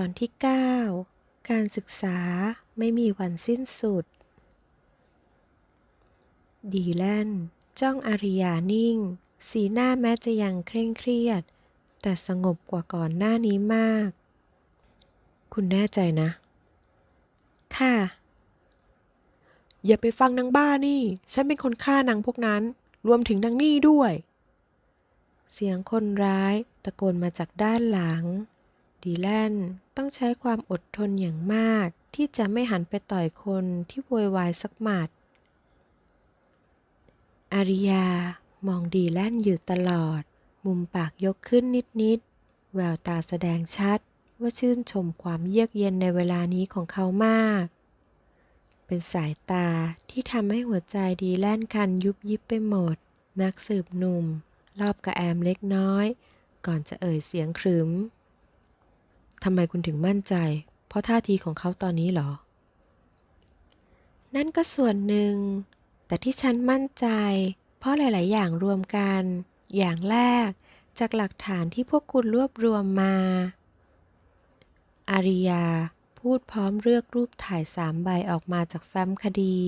ตอนที่ 9 การศึกษาไม่มีวันสิ้นสุด ดีแลนจ้องอาริยานิ่ง สีหน้าแม้จะยังเคร่งเครียด แต่สงบกว่าก่อนหน้านี้มาก คุณแน่ใจนะ ค่ะ อย่าไปฟังนางบ้านี่ ฉันเป็นคนฆ่านางพวกนั้น รวมถึงนางนี่ด้วย เสียงคนร้ายตะโกนมาจากด้านหลังดีแลน ต้องใช้ความอดทนอย่างมาก ที่จะไม่หันไปต่อยคนที่โวยวายสักหมัด อาริยามองดีแล่นอยู่ตลอด มุมปากยกขึ้นนิดๆ แววตาแสดงชัด ว่าชื่นชมความเยือกเย็นในเวลานี้ของเขามาก เป็นสายตาที่ทำให้หัวใจดีแล่นคันยุบยิบไปหมด นักสืบหนุ่ม รอบกระแอมเล็กน้อย ก่อนจะเอ่ยเสียงครึม ทำไมคุณถึงมั่นใจ เพราะท่าทีของเขาตอนนี้เหรอ นั่นก็ส่วนหนึ่ง แต่ที่ฉันมั่นใจ เพราะหลาย ๆ อย่างรวมกัน อย่างแรก จากหลักฐานที่พวกคุณรวบรวมมา อาริยา พูดพร้อมเลือกรูปถ่ายสามใบออกมาจากแฟ้มคดี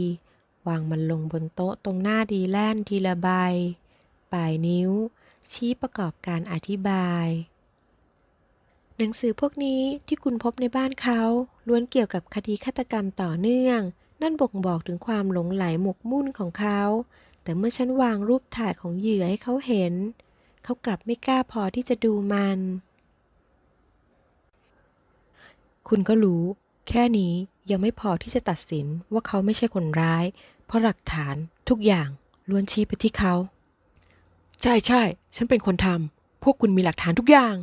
วางมันลงบนโต๊ะตรงหน้าดีแลนทีละใบ ปลายนิ้ว ชี้ประกอบการอธิบาย หนังสือพวกนี้ที่คุณพบในบ้านเขาล้วนเกี่ยวกับคดีฆาตกรรมต่อเนื่อง นั่นบ่งบอกถึงความหลงไหลหมกมุ่นของเขา แต่เมื่อฉันวางรูปถ่ายของเหยื่อให้เขาเห็น เขากลับไม่กล้าพอที่จะดูมัน คุณก็รู้ แค่นี้ยังไม่พอที่จะตัดสินว่าเขาไม่ใช่คนร้าย เพราะหลักฐานทุกอย่างล้วนชี้ไปที่เขา ใช่ใช่ ฉันเป็นคนทำพวกคุณมีหลักฐานทุกอย่าง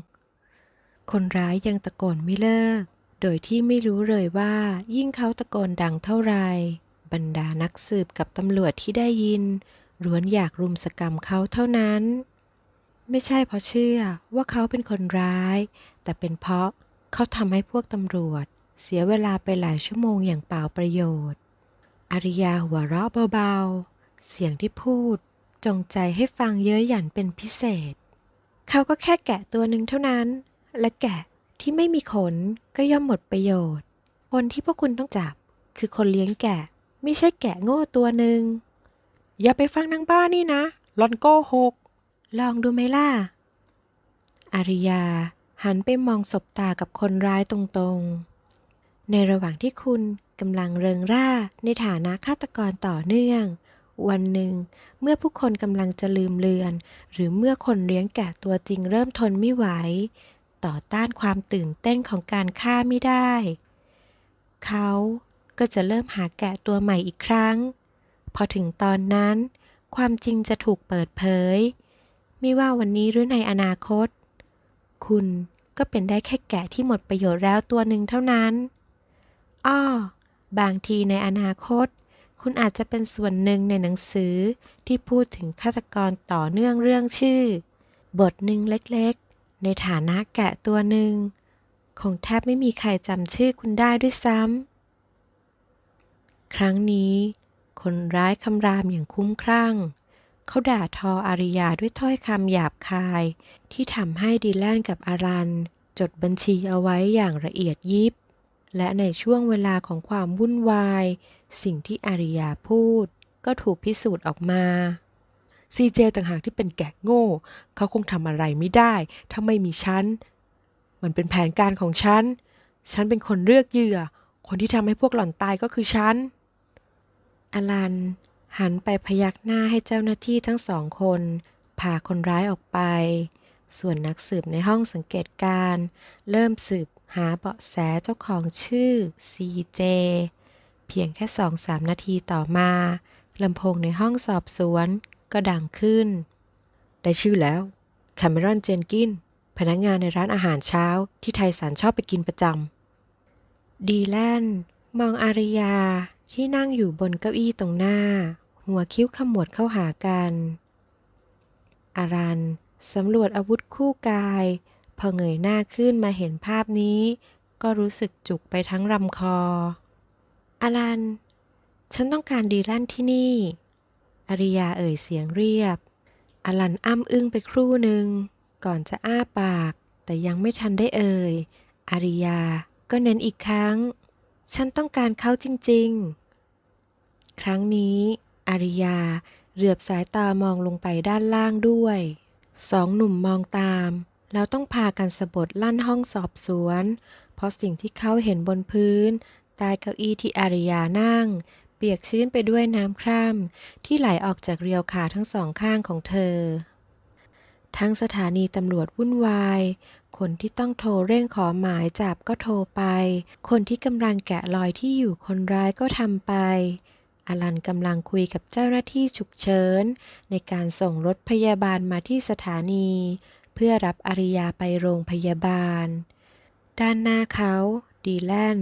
คนร้ายยังตะโกนไม่เลิก โดยที่ไม่รู้เลยว่ายิ่งเขาตะโกนดังเท่าไรบรรดานักสืบกับตำรวจที่ได้ยินล้วนอยากรุมสกรรมเขาเท่านั้น ไม่ใช่เพราะเชื่อว่าเขาเป็นคนร้าย แต่เป็นเพราะเขาทำให้พวกตำรวจ เสียเวลาไปหลายชั่วโมงอย่างเปล่าประโยชน์ อริยาหัวเราะเบาๆ เสียงที่พูด จงใจให้ฟังเย้ยหยันเป็นพิเศษ เขาก็แค่แกะตัวหนึ่งเท่านั้น และแกะที่ไม่มีขนก็ย่อมหมดประโยชน์ คนที่พวกคุณต้องจับ คือคนเลี้ยงแกะ ไม่ใช่แกะโง่ตัวหนึ่ง อย่าไปฟังนางบ้านี่นะลอนโกหก ลองดูไหมล่ะ อาริยาหันไปมองสบตากับคนร้ายตรงๆ ในระหว่างที่คุณกำลังเริงร่าในฐานะฆาตกรต่อเนื่อง วันหนึ่ง เมื่อผู้คนกำลังจะลืมเลือน หรือเมื่อคนเลี้ยงแกะตัวจริงเริ่มทนไม่ไหว ต่อต้านความตื่นเต้นของการฆ่าไม่ได้ เขาก็จะเริ่มหาแกะตัวใหม่อีกครั้ง พอถึงตอนนั้น ความจริงจะถูกเปิดเผย ไม่ว่าวันนี้หรือในอนาคต คุณก็เป็นได้แค่แกะที่หมดประโยชน์แล้วตัวหนึ่งเท่านั้น อ้อ บางทีในอนาคต คุณอาจจะเป็นส่วนหนึ่งในหนังสือที่พูดถึงฆาตกรต่อเนื่องเรื่องชื่อ บทหนึ่งเล็ก ในฐานะแกะตัวหนึ่งคงแทบไม่มีใครจำชื่อคุณได้ด้วยซ้ำ ครั้งนี้ คนร้ายคำรามอย่างคุ้มครั่ง เขาด่าทออาริยาด้วยถ้อยคำหยาบคาย ที่ทำให้ดีแลนกับอารัน จดบัญชีเอาไว้อย่างละเอียดยิบ และในช่วงเวลาของความวุ่นวาย สิ่งที่อาริยาพูด ก็ถูกพิสูจน์ออกมา ซีเจต่างหากที่เป็นแกะโง่ เขาคงทำอะไรไม่ได้ ถ้าไม่มีฉัน มันเป็นแผนการของฉัน ฉันเป็นคนเลือกเหยื่อ คนที่ทำให้พวกหล่อนตายก็คือฉัน อลัน หันไปพยักหน้าให้เจ้าหน้าที่ทั้งสองคนพาคนร้ายออกไป ส่วนนักสืบในห้องสังเกตการ เริ่มสืบหาเบาะแสเจ้าของชื่อ CJ เพียงแค่สองสามนาทีต่อมาลำโพงในห้องสอบสวน ก็ดังขึ้น ได้ชื่อแล้วแคมเมรอนเจนกิน พนักงานในร้านอาหารเช้าที่ไทสันชอบไปกินประจำ ดีแลนมองอาริยาที่นั่งอยู่บนเก้าอี้ตรงหน้า หัวคิ้วขมวดเข้าหากัน อารันสำรวจอาวุธคู่กาย พอเงยหน้าขึ้นมาเห็นภาพนี้ ก็รู้สึกจุกไปทั้งลำคออารัน ฉันต้องการดีแลนที่นี่ อาริยาเอ่ยเสียงเรียบอารันอ้ำอึ้งไปครู่หนึ่ง ก่อนจะอ้าปาก แต่ยังไม่ทันได้เอ่ยอาริยาก็เน้นอีกครั้ง ฉันต้องการเขาจริง ๆ ครั้งนี้อาริยาเหลือบสายตามองลงไปด้านล่างด้วย สองหนุ่มมองตาม แล้วต้องพากันสะบดลั่นห้องสอบสวน เพราะสิ่งที่เขาเห็นบนพื้นใต้เก้าอี้ที่อาริยานั่ง ปียกชื้นไปด้วยน้ำคร่ำที่ไหลออกจากเรียวขาทั้งสองข้างของเธอ ทั้งสถานีตำรวจวุ่นวาย คนที่ต้องโทรเร่งขอหมายจับก็โทรไป คนที่กำลังแกะรอยที่อยู่คนร้ายก็ทำไปอลันกำลังคุยกับเจ้าหน้าที่ฉุกเฉินในการส่งรถพยาบาลมาที่สถานี เพื่อรับอาริยาไปโรงพยาบาล ด้านหน้าเขา ดีแลน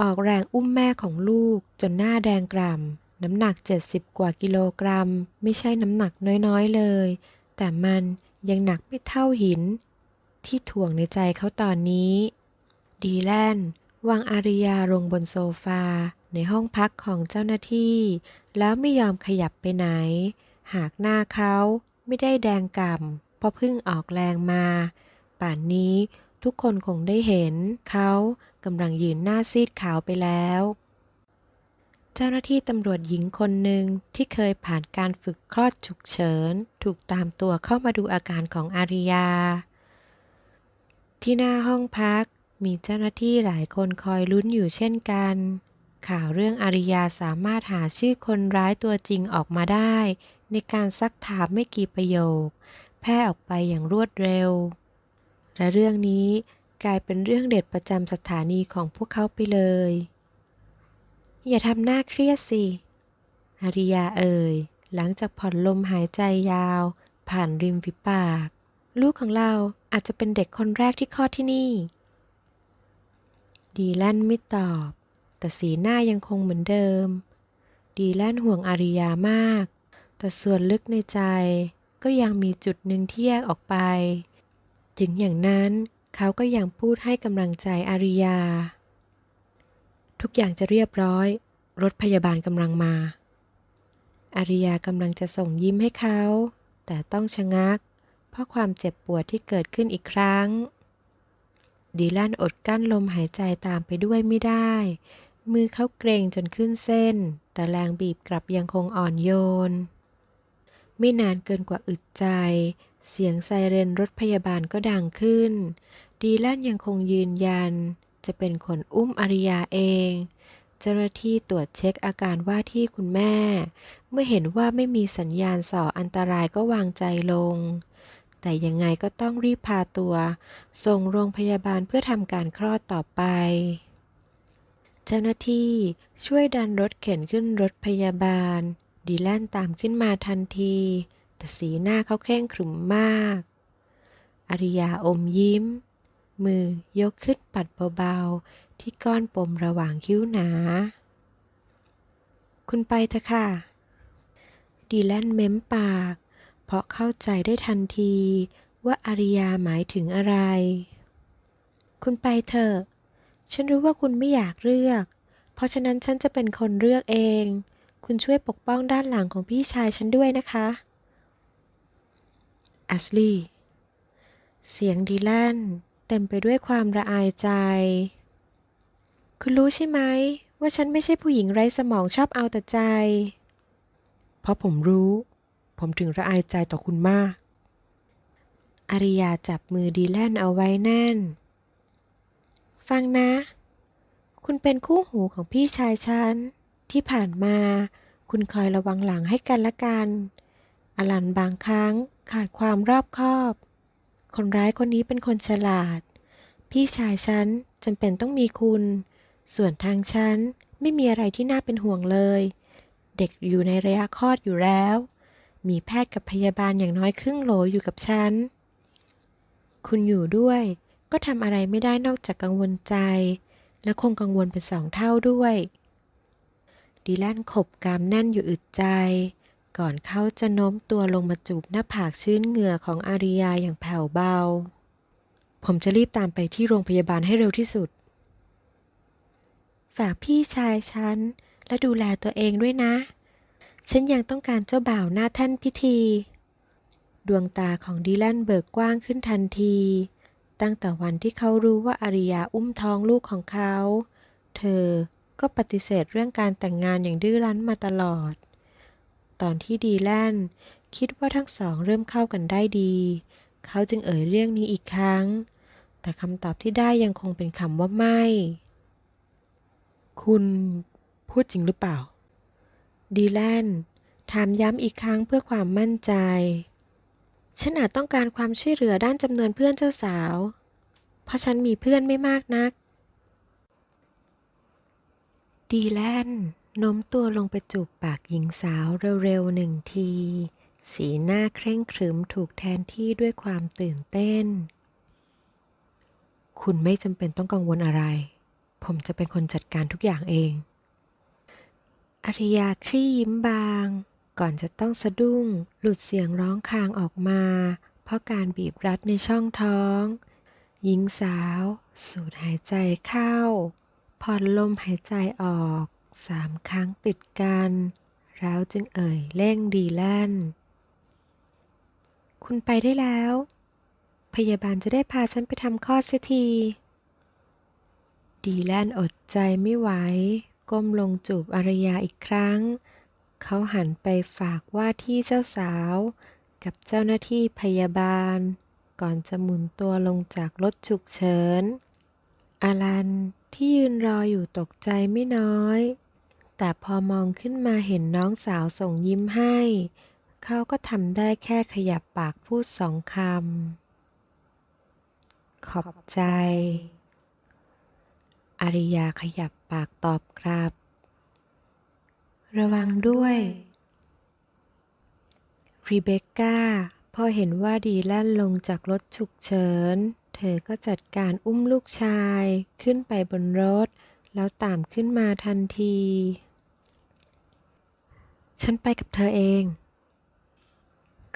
ออกแรงอุ้มแม่ของลูกจนหน้าแดงกล่ำน้ำหนัก 70 กว่ากิโลกรัม ไม่ใช่น้ำหนักน้อยๆเลย แต่มันยังหนักไม่เท่าหิน ที่ถ่วงในใจเขาตอนนี้ ดีแลนวางอาริยาลงบนโซฟา ในห้องพักของเจ้าหน้าที่ แล้วไม่ยอมขยับไปไหน หากหน้าเขาไม่ได้แดงก่ำเพราะเพิ่งออกแรงมา ป่านนี้ ทุกคนคงได้เห็น เขากำลังยืนหน้าซีดขาวไปแล้ว เจ้าหน้าที่ตำรวจหญิงคนหนึ่งที่เคยผ่านการฝึกคลอดฉุกเฉิน ถูกตามตัวเข้ามาดูอาการของอาริยา ที่หน้าห้องพักมีเจ้าหน้าที่หลายคนคอยลุ้นอยู่เช่นกัน ข่าวเรื่องอาริยาสามารถหาชื่อคนร้ายตัวจริงออกมาได้ ในการซักถามไม่กี่ประโยค แพร่ออกไปอย่างรวดเร็ว และเรื่องนี้กลายเป็นเรื่องเด็ดประจำสถานีของพวกเขาไปเลย อย่าทำหน้าเครียดสิอาริยาเอ่ย หลังจากผ่อนลมหายใจยาว ผ่านริมฝีปาก ลูกของเราอาจจะเป็นเด็กคนแรกที่คลอดที่นี่ ดีแลนไม่ตอบ แต่สีหน้ายังคงเหมือนเดิม ดีแลนห่วงอาริยามาก แต่ส่วนลึกในใจก็ยังมีจุดหนึ่งที่แยกออกไป ถึงอย่างนั้นเขาก็ยังพูดให้กำลังใจอาริยา ทุกอย่างจะเรียบร้อย รถพยาบาลกำลังมา อาริยากำลังจะส่งยิ้มให้เขา แต่ต้องชะงัก เพราะความเจ็บปวดที่เกิดขึ้นอีกครั้ง ดีแลนอดกั้นลมหายใจตามไปด้วยไม่ได้ มือเขาเกรงจนขึ้นเส้น แต่แรงบีบกลับยังคงอ่อนโยน ไม่นานเกินกว่าอึดใจ เสียงไซเรนรถพยาบาลก็ดังขึ้น ดีแลนยังคงยืนยัน จะเป็นคนอุ้มอาริยาเอง เจ้าหน้าที่ตรวจเช็คอาการว่าที่คุณแม่ เมื่อเห็นว่าไม่มีสัญญาณส่ออันตรายก็วางใจลง แต่ยังไงก็ต้องรีบพาตัว ส่งโรงพยาบาลเพื่อทำการคลอดต่อไป เจ้าหน้าที่ช่วยดันรถเข็นขึ้นรถพยาบาล ดีแลนตามขึ้นมาทันที แต่สีหน้าเขาเคร่งขรึมมาก อริยาอมยิ้ม มือยกขึ้นปัดเบาๆ ที่ก้อนปมระหว่างคิ้วหนา คุณไปเถอะค่ะ ดีแลนเม้มปาก เพราะเข้าใจได้ทันทีว่าอาริยาหมายถึงอะไร คุณไปเถอะ ฉันรู้ว่าคุณไม่อยากเลือก เพราะฉะนั้นฉันจะเป็นคนเลือกเอง คุณช่วยปกป้องด้านหลังของพี่ชายฉันด้วยนะคะ อชลีย์เสียงดีแลนเต็มไปด้วยความระอายใจ คุณรู้ใช่ไหม ว่าฉันไม่ใช่ผู้หญิงไร้สมองชอบเอาแต่ใจ เพราะผมรู้ ผมถึงระอายใจต่อคุณมาก อาริยาจับมือดีแลนเอาไว้แน่น ฟังนะ คุณเป็นคู่หูของพี่ชายฉัน ที่ผ่านมา คุณคอยระวังหลังให้กันและกัน อลันบางครั้ง ขาดความรอบคอบ คนร้ายคนนี้เป็นคนฉลาด พี่ชายฉันจำเป็นต้องมีคุณ ส่วนทางฉันไม่มีอะไรที่น่าเป็นห่วงเลย เด็กอยู่ในระยะคลอดอยู่แล้ว มีแพทย์กับพยาบาลอย่างน้อยครึ่งโหลอยู่กับฉัน คุณอยู่ด้วย ก็ทำอะไรไม่ได้นอกจากกังวลใจ และคงกังวลเป็นสองเท่าด้วย ดีแลนขบกามแน่นอยู่อึดใจ ก่อนเขาจะโน้มตัวลงมาจูบหน้าผากชื้นเหงื่อของอาริยาอย่างแผ่วเบา ผมจะรีบตามไปที่โรงพยาบาลให้เร็วที่สุด ฝากพี่ชายฉัน และดูแลตัวเองด้วยนะ ฉันยังต้องการเจ้าบ่าวหน้าท่านพิธี ดวงตาของดีแลนเบิกกว้างขึ้นทันที ตั้งแต่วันที่เขารู้ว่าอาริยาอุ้มท้องลูกของเขา เธอก็ปฏิเสธเรื่องการแต่งงานอย่างดื้อรั้นมาตลอด ตอนที่ดีแลนคิดว่าทั้งสองเริ่มเข้ากันได้ดี เขาจึงเอ่ยเรื่องนี้อีกครั้ง แต่คำตอบที่ได้ยังคงเป็นคำว่าไม่ คุณพูดจริงหรือเปล่า ดีแลนถามย้ำอีกครั้งเพื่อความมั่นใจ ฉันอาจต้องการความช่วยเหลือด้านจำนวนเพื่อนเจ้าสาว เพราะฉันมีเพื่อนไม่มากนัก ดีแลน โน้มตัวลงไปจูบปากหญิงสาวเร็วๆหนึ่งที สีหน้าเคร่งครึมถูกแทนที่ด้วยความตื่นเต้น คุณไม่จำเป็นต้องกังวลอะไร ผมจะเป็นคนจัดการทุกอย่างเอง อริยาคลี่ยิ้มบาง ก่อนจะต้องสะดุ้ง หลุดเสียงร้องคางออกมา เพราะการบีบรัดในช่องท้อง หญิงสาว สูดหายใจเข้า ผ่อนลมหายใจออก สามครั้งติดกันแล้วจึงเอ่ยเร่งดีแลนคุณไปได้แล้ว พยาบาลจะได้พาฉันไปทำคลอดเสียที ดีแลนอดใจไม่ไหว ก้มลงจูบอารยาอีกครั้ง เขาหันไปฝากว่าที่เจ้าสาว กับเจ้าหน้าที่พยาบาล ก่อนจะหมุนตัวลงจากรถฉุกเฉินอารันที่ยืนรออยู่ตกใจไม่น้อย แต่พอมองขึ้นมาเห็นน้องสาวส่งยิ้มให้ เขาก็ทำได้แค่ขยับปากพูดสองคำ ขอบใจ อาริยาขยับปากตอบครับ ระวังด้วยรีเบคก้าพอเห็นว่าดีแลนลงจากรถฉุกเฉิน เธอก็จัดการอุ้มลูกชาย ขึ้นไปบนรถ แล้วตามขึ้นมาทันที ฉันไปกับเธอเอง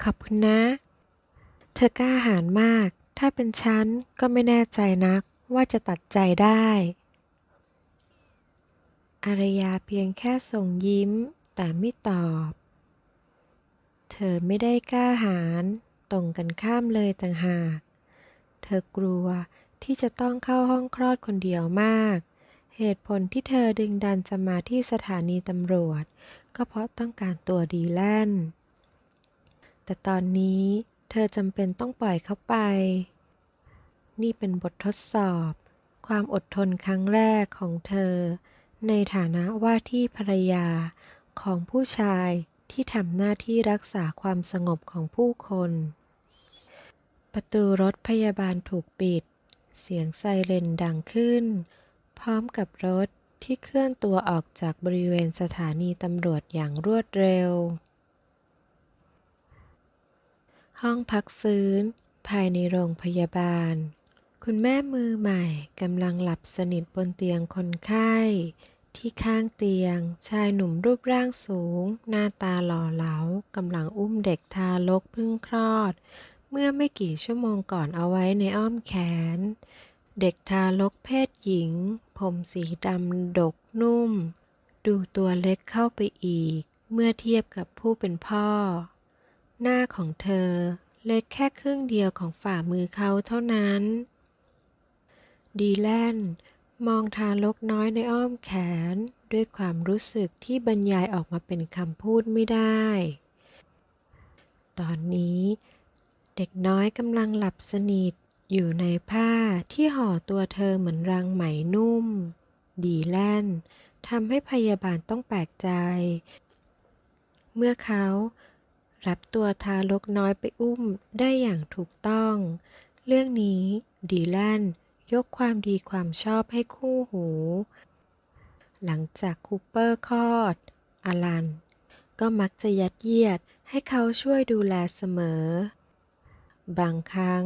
ขอบคุณนะ เธอกล้าหาญมาก ถ้าเป็นฉันก็ไม่แน่ใจนักว่าจะตัดใจได้ อารยาเพียงแค่ส่งยิ้ม แต่ไม่ตอบ เธอไม่ได้กล้าหาญตรงกันข้ามเลยต่างหาก เธอกลัวที่จะต้องเข้าห้องคลอดคนเดียวมาก เหตุผลที่เธอดึงดันจะมาที่สถานีตำรวจ ก็เพราะต้องการตัวดีแลนแต่ตอนนี้เธอจำเป็นต้องปล่อยเขาไป นี่เป็นบททดสอบ ความอดทนครั้งแรกของเธอ ในฐานะว่าที่ภรรยาของผู้ชายที่ทำหน้าที่รักษาความสงบของผู้คน ประตูรถพยาบาลถูกปิด เสียงไซเรนดังขึ้น พร้อมกับรถ ที่เคลื่อนตัวออกจากบริเวณสถานีตำรวจอย่างรวดเร็ว ห้องพักฟื้น ภายในโรงพยาบาล คุณแม่มือใหม่กำลังหลับสนิทบนเตียงคนไข้ ที่ข้างเตียง ชายหนุ่มรูปร่างสูง หน้าตาหล่อเหลากำลังอุ้มเด็กทารกเพิ่งคลอด เมื่อไม่กี่ชั่วโมงก่อนเอาไว้ในอ้อมแขน เด็กทารกเพศหญิง ผมสีดำดกนุ่ม ดูตัวเล็กเข้าไปอีก เมื่อเทียบกับผู้เป็นพ่อ หน้าของเธอเล็กแค่ครึ่งเดียวของฝ่ามือเขาเท่านั้น ดีแลนมองทารกน้อยในอ้อมแขน ด้วยความรู้สึกที่บรรยายออกมาเป็นคำพูดไม่ได้ ตอนนี้ เด็กน้อยกำลังหลับสนิท อยู่ในผ้าที่ห่อตัวเธอเหมือนรังไหมนุ่ม ดีแลนทำให้พยาบาลต้องแปลกใจ เมื่อเขารับตัวทารกน้อยไปอุ้มได้อย่างถูกต้อง เรื่องนี้ดีแลนยกความดีความชอบให้คู่หู หลังจากคูเปอร์คลอด อลัน ก็มักจะยัดเยียดให้เขาช่วยดูแลเสมอ บางครั้ง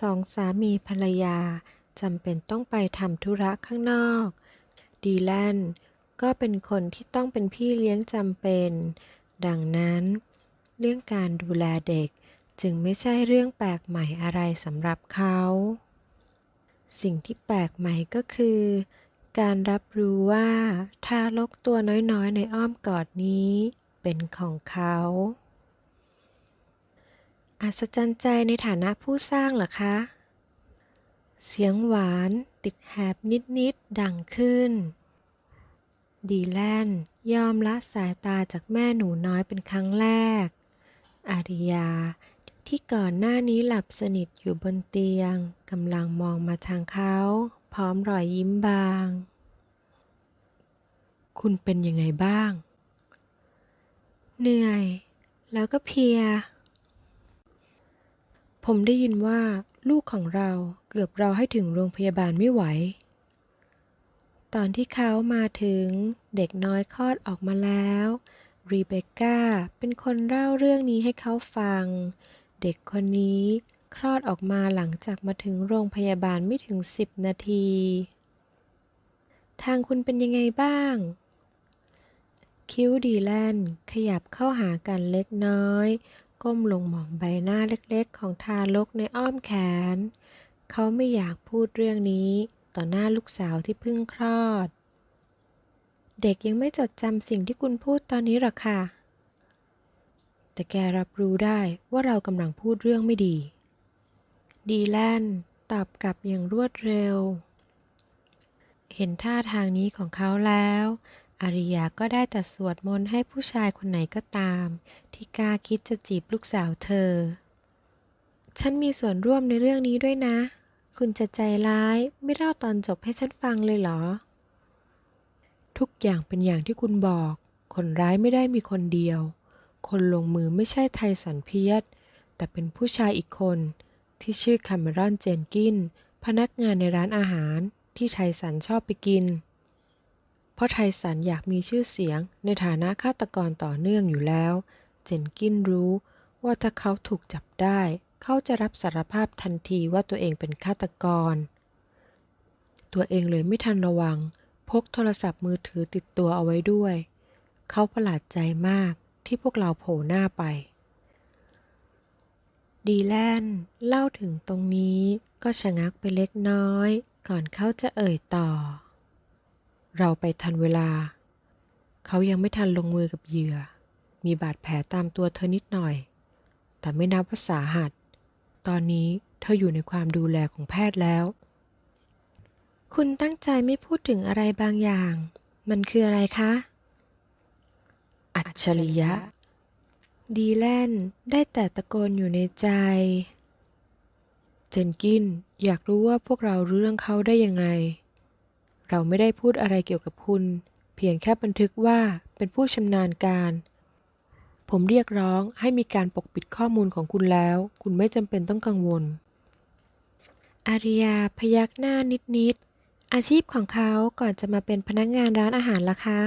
สองสามีภรรยาจำเป็นต้องไปทำธุระข้างนอก ดีแลนก็เป็นคนที่ต้องเป็นพี่เลี้ยงจำเป็น ดังนั้น เรื่องการดูแลเด็กจึงไม่ใช่เรื่องแปลกใหม่อะไรสำหรับเขา สิ่งที่แปลกใหม่ก็คือ การรับรู้ว่าทารกตัวน้อยๆ ในอ้อมกอดนี้เป็นของเขา อัศจรรย์ใจในฐานะผู้สร้างเหรอคะ เสียงหวานติดแหบนิดๆ ดังขึ้น ดีแลนยอมละสายตาจากแม่หนูน้อยเป็นครั้งแรก อาริยาที่ก่อนหน้านี้หลับสนิทอยู่บนเตียงกำลังมองมาทางเขา พร้อมรอยยิ้มบาง คุณเป็นยังไงบ้าง เหนื่อย แล้วก็เพลีย ผมได้ยินว่าลูกของเราเกือบเราให้ถึงโรงพยาบาลไม่ไหว ตอนที่เขามาถึงเด็กน้อยคลอดออกมาแล้ว รีเบคก้าเป็นคนเล่าเรื่องนี้ให้เขาฟัง เด็กคนนี้คลอดออกมาหลังจากมาถึงโรงพยาบาลไม่ถึงสิบนาที ทางคุณเป็นยังไงบ้าง คิ้วดีแลนขยับเข้าหากันเล็กน้อย ก้มลงมองใบหน้าเล็กๆ ของทารกในอ้อมแขน เขาไม่อยากพูดเรื่องนี้ต่อหน้าลูกสาวที่เพิ่งคลอด เด็กยังไม่จดจำสิ่งที่คุณพูดตอนนี้หรอกค่ะ แต่แกรับรู้ได้ว่าเรากำลังพูดเรื่องไม่ดี ดีแลนตอบกลับอย่างรวดเร็ว เห็นท่าทางนี้ของเขาแล้ว อาริยาก็ได้แต่สวดมนต์ให้ผู้ชายคนไหนก็ตาม ที่กล้าคิดจะจีบลูกสาวเธอ ฉันมีส่วนร่วมในเรื่องนี้ด้วยนะ คุณจะใจร้ายไม่เล่าตอนจบให้ฉันฟังเลยเหรอ ทุกอย่างเป็นอย่างที่คุณบอก คนร้ายไม่ได้มีคนเดียว คนลงมือไม่ใช่ไทสันเพียสแต่เป็นผู้ชายอีกคน ที่ชื่อคามรอนเจนกิน พนักงานในร้านอาหารที่ไทสันชอบไปกิน เพราะไทสันอยากมีชื่อเสียงในฐานะฆาตกรต่อเนื่องอยู่แล้ว เจนกินรู้ว่าถ้าเขาถูกจับได้ เขาจะรับสารภาพทันทีว่าตัวเองเป็นฆาตกร ตัวเองเลยไม่ทันระวัง พกโทรศัพท์มือถือติดตัวเอาไว้ด้วย เขาประหลาดใจมากที่พวกเราโผล่หน้าไป ดีแลนเล่าถึงตรงนี้ก็ชะงักไปเล็กน้อย ก่อนเขาจะเอ่ยต่อ เราไปทันเวลา เขายังไม่ทันลงมือกับเหยื่อ มีบาดแผลตามตัวเธอนิดหน่อย แต่ไม่นับว่าสาหัส ตอนนี้เธออยู่ในความดูแลของแพทย์แล้ว คุณตั้งใจไม่พูดถึงอะไรบางอย่าง มันคืออะไรคะ อัจฉริยะ ดีแลนได้แต่ตะโกนอยู่ในใจ เจนกินอยากรู้ว่าพวกเรารู้เรื่องเขาได้ยังไง เราไม่ได้พูดอะไรเกี่ยวกับคุณ เพียงแค่บันทึกว่าเป็นผู้ชำนาญการ ผมเรียกร้องให้มีการปกปิดข้อมูลของคุณแล้ว คุณไม่จำเป็นต้องกังวล อาริยาพยักหน้านิดๆ อาชีพของเขาก่อนจะมาเป็นพนักงานร้านอาหารล่ะคะ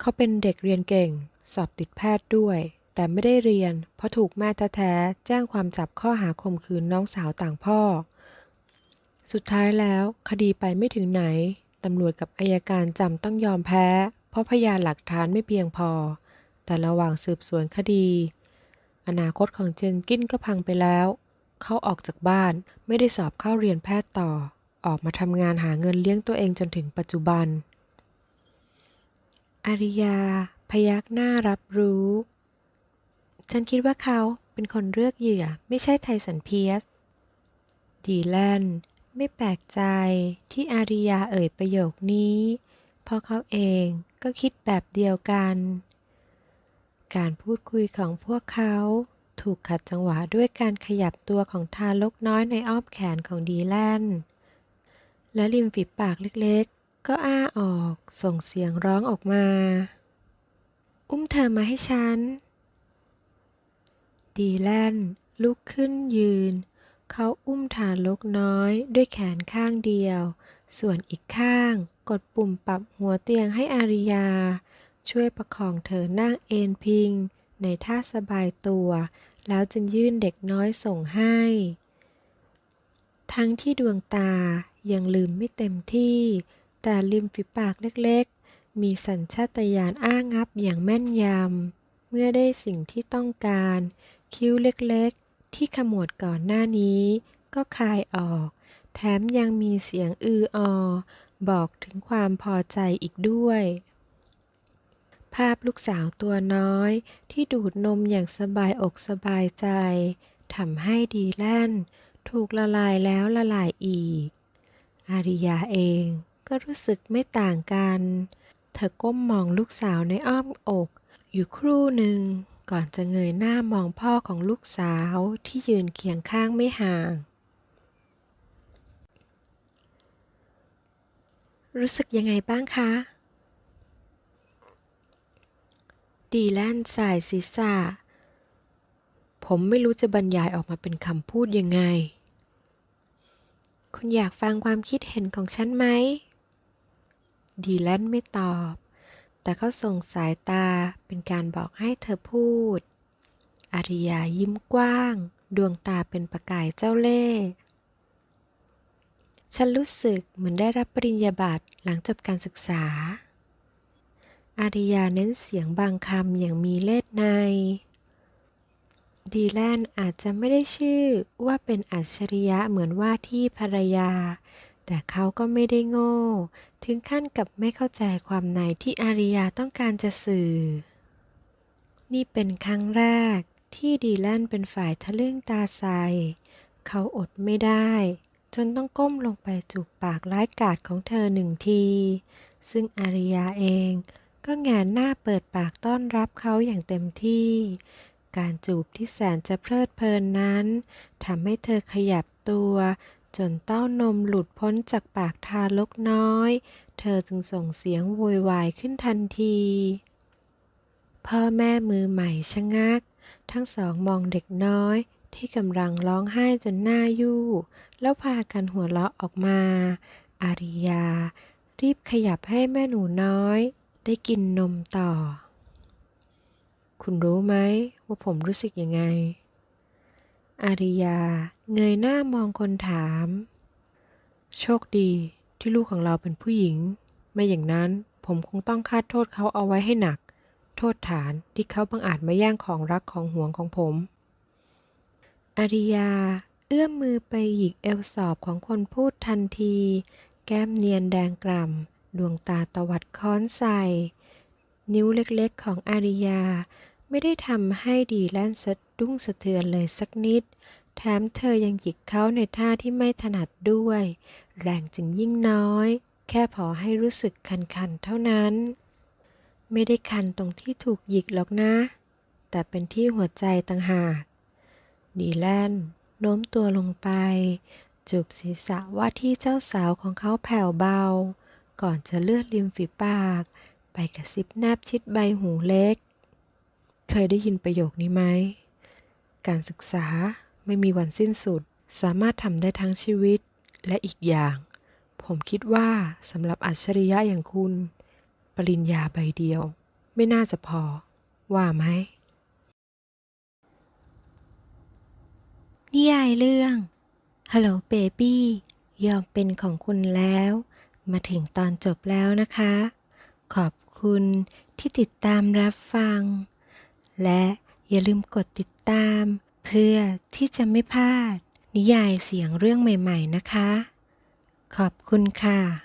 เขาเป็นเด็กเรียนเก่ง สอบติดแพทย์ด้วย แต่ไม่ได้เรียน เพราะถูกแม่แท้ๆแจ้งความจับข้อหาข่มขืนน้องสาวต่างพ่อ สุดท้ายแล้วคดีไปไม่ถึงไหน ตำรวจกับอายการจำต้องยอมแพ้ เพราะพยานหลักฐานไม่เพียงพอ แต่ระหว่างสืบสวนคดี อนาคตของเจนกินก็พังไปแล้ว เขาออกจากบ้านไม่ได้สอบเข้าเรียนแพทย์ต่อ ออกมาทำงานหาเงินเลี้ยงตัวเองจนถึงปัจจุบัน อาริยา พยักหน้ารับรู้ ฉันคิดว่าเขาเป็นคนเลือกเหยื่อไม่ใช่ไทสันเพียส ดีแลน ไม่แปลกใจที่อาริยาเอ่ยประโยคนี้ เพราะเขาเองก็คิดแบบเดียวกัน การพูดคุยของพวกเขาถูกขัดจังหวะด้วยการขยับตัวของทารกน้อยในอ้อมแขนของดีแลนและริมฝีปากเล็กๆ ก็อ้าออกส่งเสียงร้องออกมา อุ้มเธอมาให้ฉัน ดีแลนลุกขึ้นยืน เขาอุ้มทารกน้อยด้วยแขนข้างเดียว ส่วนอีกข้างกดปุ่มปรับหัวเตียงให้อาริยา ช่วยประคองเธอนั่งเอนพิง ในท่าสบายตัว แล้วจึงยื่นเด็กน้อยส่งให้ ทั้งที่ดวงตายังลืมไม่เต็มที่ แต่ริมฝีปากเล็กๆ มีสัญชาตญาณอ้างับอย่างแม่นยำ เมื่อได้สิ่งที่ต้องการ คิ้วเล็กๆ ที่ขมวดก่อนหน้านี้ ก็คลายออก แถมยังมีเสียงอืออ บอกถึงความพอใจอีกด้วย ภาพลูกสาวตัวน้อย ที่ดูดนมอย่างสบายอกสบายใจทำให้ดีแลนถูกละลายแล้วละลายอีก อาริยาเองก็รู้สึกไม่ต่างกัน เธอก้มมองลูกสาวในอ้อมอก อยู่ครู่หนึ่ง ก่อนจะเงยหน้ามองพ่อของลูกสาวที่ยืนเคียงข้างไม่ห่าง รู้สึกยังไงบ้างคะ ดีแลนสายศีรษะ ผมไม่รู้จะบรรยายออกมาเป็นคำพูดยังไง คุณอยากฟังความคิดเห็นของฉันไหม ดีแลนไม่ตอบ แต่เขาส่งสายตาเป็นการบอกให้เธอพูด อาริยายิ้มกว้าง ดวงตาเป็นประกายเจ้าเล่ห์ฉันรู้สึกเหมือนได้รับปริญญาบัตรหลังจบการศึกษา อาริยาเน้นเสียงบางคำอย่างมีเล่ห์ใน ดีแลนอาจจะไม่ได้ชื่อว่าเป็นอัจฉริยะเหมือนว่าที่ภรรยา แต่เขาก็ไม่ได้โง่ ถึงขั้นกับไม่เข้าใจความในที่อาริยาต้องการจะสื่อ นี่เป็นครั้งแรกที่ดีแลนเป็นฝ่ายทะลึ่งตาใสเขาอดไม่ได้ จนต้องก้มลงไปจูบปากร้ายกาจของเธอหนึ่งที ซึ่งอาริยาเองก็แงนหน้าเปิดปากต้อนรับเขาอย่างเต็มที่ การจูบที่แสนจะเพลิดเพลินนั้นทำให้เธอขยับตัว จนเต้านมหลุดพ้นจากปากทารกน้อย เธอจึงส่งเสียงโวยวายขึ้นทันที พ่อแม่มือใหม่ชะงัก ทั้งสองมองเด็กน้อยที่กำลังร้องไห้จนหน้ายู่ แล้วพากันหัวเราะออกมา อาริยา รีบขยับให้แม่หนูน้อย ได้กินนมต่อ คุณรู้ไหมว่าผมรู้สึกยังไง อาริยา เงยหน้ามองคนถาม โชคดีที่ลูกของเราเป็นผู้หญิง ไม่อย่างนั้นผมคงต้องคาดโทษเขาเอาไว้ให้หนัก โทษฐานที่เขาบังอาจมาแย่งของรักของห่วงของผมอาริยา เอื้อมมือไปหยิกเอวสอบของคนพูดทันที แก้มเนียนแดงกล่ำดวงตาตวัดค้อนใส่ นิ้วเล็กๆของอาริยา ไม่ได้ทำให้ดีแลนสะดุ้งสะเทือนเลยสักนิด แถมเธอยังหยิกเขาในท่าที่ไม่ถนัดด้วย แรงจึงยิ่งน้อย แค่พอให้รู้สึกคันๆเท่านั้น ไม่ได้คันตรงที่ถูกหยิกหรอกนะ แต่เป็นที่หัวใจต่างหากดีแลนโน้มตัวลงไป จูบศีรษะว่าที่เจ้าสาวของเขาแผ่วเบา ก่อนจะเลือดริมฝีปาก ไปกระซิบแนบชิดใบหูเล็ก เคยได้ยินประโยคนี้ไหม การศึกษา ไม่มีวันสิ้นสุด สามารถทำได้ทั้งชีวิต และอีกอย่าง ผมคิดว่าสำหรับอัจฉริยะอย่างคุณ ปริญญาใบเดียว ไม่น่าจะพอ ว่าไหม นิยายเรื่อง Hello Baby ยอมเป็นของคุณแล้ว มาถึงตอนจบแล้วนะคะ ขอบคุณที่ติดตามรับฟัง และอย่าลืมกดติดตาม เพื่อที่จะไม่พลาด นิยายเสียงเรื่องใหม่ ๆ นะคะ ขอบคุณค่ะ